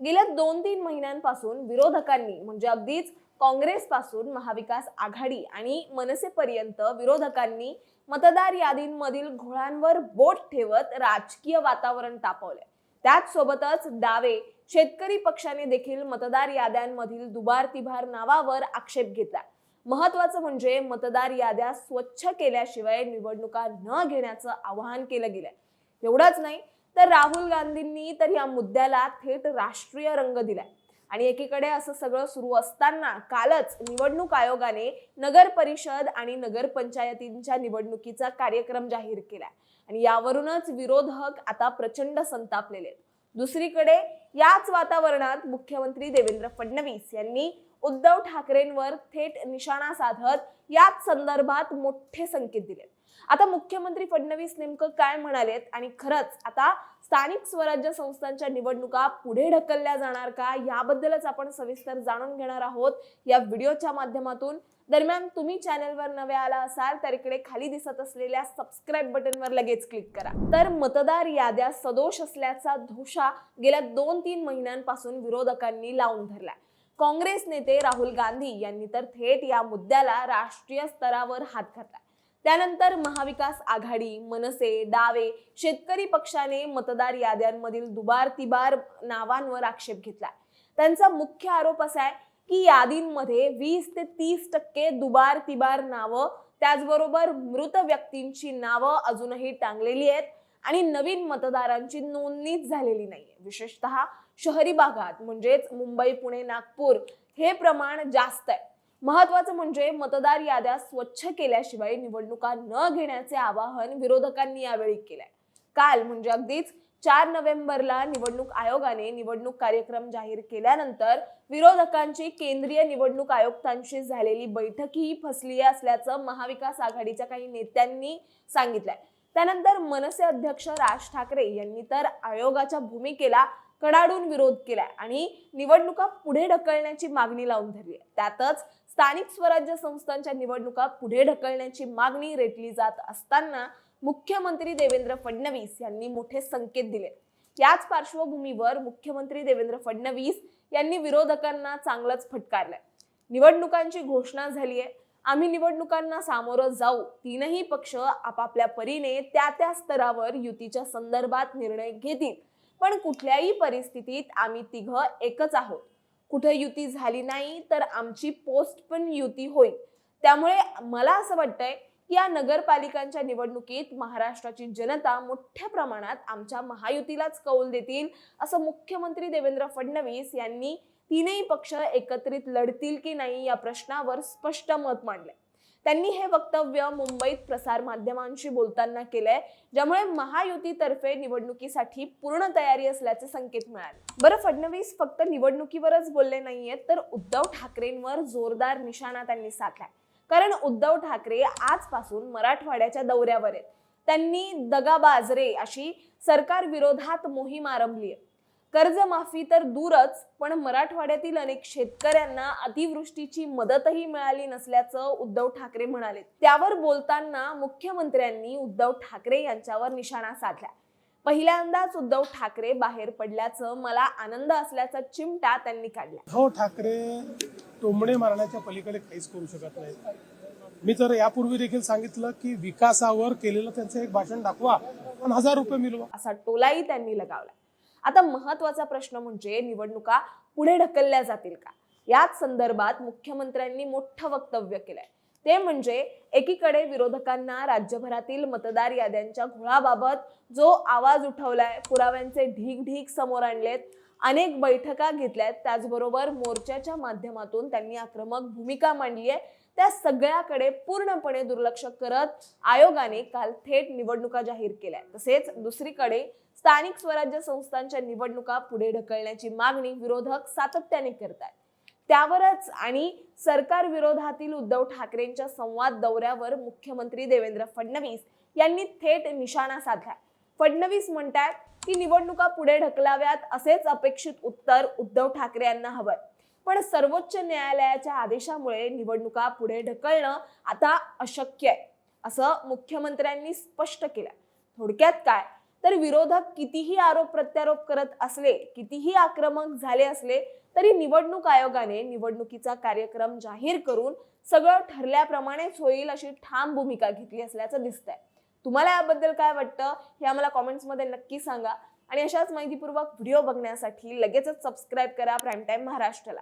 गेल्या दोन तीन महिन्यांपासून विरोधकांनी म्हणजे अगदीच काँग्रेस पासून महाविकास आघाडी आणि मनसेपर्यंत विरोधकांनी मतदार यादींमधील घोळांवर बोट ठेवत राजकीय वातावरण तापवले त्याच सोबतच डावे शेतकरी पक्षाने देखील मतदार याद्यांमधील दुबार तिभार नावावर आक्षेप घेतला महत्वाचं म्हणजे मतदार याद्या स्वच्छ केल्याशिवाय निवडणुका न घेण्याचं आवाहन केलं गेलंय. एवढंच नाही तर राहुल गांधींनी तर या मुद्द्याला थेट राष्ट्रीय रंग दिलाय. आणि एकीकडे असं सगळं सुरू असताना कालच निवडणूक आयोगाने नगर परिषद आणि नगरपंचायतींच्या निवडणुकीचा कार्यक्रम जाहीर केलाय. आणि यावरूनच विरोधक आता प्रचंड संतापलेले आहेत. दुसरीकडे याच वातावरणात मुख्यमंत्री देवेंद्र फडणवीस यांनी उद्धव ठाकरेंवर थेट निशाणा साधत याच संदर्भात मोठे संकेत दिलेत. आता मुख्यमंत्री फडणवीस नेमकं काय म्हणालेत? आणि खरंच आता स्थानिक स्वराज्य संस्थांच्या निवडणुका पुढे ढकलल्या जाणार का? याबद्दलच आपण सविस्तर जाणून घेणार आहोत या व्हिडिओच्या माध्यमातून. दरम्यान तुम्ही चॅनलवर नवे आला असाल तर इकडे खाली दिसत असलेल्या सबस्क्राईब बटनवर लगेच क्लिक करा. तर मतदार याद्या सदोष असल्याचा धोशा गेल्या दोन तीन महिन्यांपासून विरोधकांनी लावून धरलाय. काँग्रेस नेते राहुल गांधी यांनी तर थेट या मुद्द्याला राष्ट्रीय स्तरावर हात घातला त्यानंतर महाविकास आघाडी मनसे डावे शेतकरी पक्षाने मतदार याद्यांमधील दुबार तिबार नावांवर आक्षेप घेतला त्यांचा मुख्य आरोप असा आहे की यादींमध्ये वीस ते तीस टक्के दुबार तिबार नावं त्याचबरोबर मृत व्यक्तींची नावं अजूनही टांगलेली आहेत आणि नवीन मतदारांची नोंदणीच झालेली नाहीये. विशेषतः शहरी भागात म्हणजेच मुंबई पुणे नागपूर हे प्रमाण जास्त आहे. महत्वाचं म्हणजे मतदार याद्या स्वच्छ केल्याशिवाय निवडणुका न घेण्याचे आवाहन विरोधकांनी यावेळी केलंय. काल म्हणजे अगदीच चार नोव्हेंबरला निवडणूक आयोगाने निवडणूक कार्यक्रम जाहीर केल्यानंतर विरोधकांची केंद्रीय निवडणूक आयुक्तांशी झालेली बैठकही फसली असल्याचं महाविकास आघाडीच्या काही नेत्यांनी सांगितलंय. त्यानंतर मनसे अध्यक्ष राज ठाकरे यांनी तर आयोगाच्या भूमिकेला कडाडून विरोध केलाय आणि निवडणुका पुढे ढकलण्याची मागणी लावून धरली आहे त्यातच स्थानिक स्वराज्य संस्थांच्या निवडणुका पुढे ढकलण्याची मागणी रेटली जात असताना मुख्यमंत्री देवेंद्र फडणवीस यांनी मोठे संकेत दिले. याच पार्श्वभूमीवर मुख्यमंत्री देवेंद्र फडणवीस यांनी विरोधकांना चांगलंच फटकारलंय. निवडणुकांची घोषणा झाली आहे. आम्ही निवडणुकांना सामोरं जाऊ. तीनही पक्ष आपापल्या परीने त्या त्या स्तरावर युतीच्या संदर्भात निर्णय घेतील. पण कुठल्याही परिस्थितीत आम्ही तिघं एकच आहोत. कुठं युती झाली नाही तर आमची पोस्ट पण युती होईल. त्यामुळे मला असं वाटतंय की या नगरपालिकांच्या निवडणुकीत महाराष्ट्राची जनता मोठ्या प्रमाणात आमच्या महायुतीलाच कौल देतील असं मुख्यमंत्री देवेंद्र फडणवीस यांनी तीनही पक्ष एकत्रित लढतील की नाही या प्रश्नावर स्पष्ट मत मांडलंय. त्यांनी हे वक्तव्य मुंबईत प्रसार माध्यमांशी बोलताना केलंय ज्यामुळे महायुतीतर्फे निवडणुकीसाठी पूर्ण तयारी असल्याचे संकेत मिळाले. बरं फडणवीस फक्त निवडणुकीवरच बोलले नाहीयेत तर उद्धव ठाकरेंवर जोरदार निशाणा त्यांनी साधलाय. कारण उद्धव ठाकरे आजपासून मराठवाड्याच्या दौऱ्यावर आहेत. त्यांनी दगाबाजरे अशी सरकार विरोधात मोहीम आरंभली आहे. कर्जमाफी तर दूरच पण मराठवाड्यातील अनेक शेतकऱ्यांना अतिवृष्टीची मदतही मिळाली नसल्याचं उद्धव ठाकरे म्हणाले त्यावर बोलताना मुख्यमंत्र्यांनी उद्धव ठाकरे यांच्यावर निशाणा साधला. पहिल्यांदाच उद्धव ठाकरे बाहेर पडल्याचं मला आनंद असल्याचा चिमटा त्यांनी काढला. उद्धव ठाकरे टोमणे मारण्याच्या पलीकडे काहीच करू शकत नाहीत. मी तर यापूर्वी देखील सांगितलं की विकासावर केलेलं त्यांचं एक भाषण दाखवा आणि हजार रुपये मिळवा. असा टोलाही त्यांनी लगावला. आता महत्त्वाचा प्रश्न म्हणजे निवडणुका पुढे ढकलल्या जातील का? याच संदर्भात मुख्यमंत्र्यांनी मोठं वक्तव्य केलंय. ते म्हणजे एकीकडे विरोधकांना राज्यभरातील मतदार याद्यांच्या घोळाबाबत जो आवाज उठवलाय पुराव्यांचे ढीग ढीग समोर आणलेत अनेक बैठका घेतल्यात त्याचबरोबर मोर्चाच्या माध्यमातून त्यांनी आक्रमक भूमिका मांडली आहे. त्या सगळ्याकडे पूर्णपणे दुर्लक्ष करत आयोगाने काल थेट निवडणुका जाहीर केल्या तसेच दुसरीकडे स्थानिक स्वराज्य संस्थांच्या निवडणुका पुढे ढकलण्याची मागणी विरोधक सातत्याने करतात त्यावरच आणि सरकार विरोधातील उद्धव ठाकरेंच्या संवाद दौऱ्यावर मुख्यमंत्री देवेंद्र फडणवीस यांनी थेट निशाणा साधला फडणवीस म्हणतात की निवडणुका पुढे ढकलाव्यात असेच अपेक्षित उत्तर उद्धव ठाकरे यांना हवंय. पण सर्वोच्च न्यायालयाच्या आदेशामुळे निवडणुका पुढे ढकलणं आता अशक्य आहे असं मुख्यमंत्र्यांनी स्पष्ट केलं थोडक्यात काय? तर विरोधक कितीही आरोप प्रत्यारोप करत असले कितीही आक्रमक झाले असले तरी निवडणूक आयोगाने निवडणुकीचा कार्यक्रम जाहीर करून सगळं ठरल्याप्रमाणेच होईल अशी ठाम भूमिका घेतली असल्याचं दिसतंय. तुम्हाला याबद्दल काय वाटतं हे आम्हाला कॉमेंट्समध्ये नक्की सांगा. आणि अशाच माहितीपूर्वक व्हिडिओ बघण्यासाठी लगेचच सबस्क्राईब करा प्राईम टाईम महाराष्ट्राला.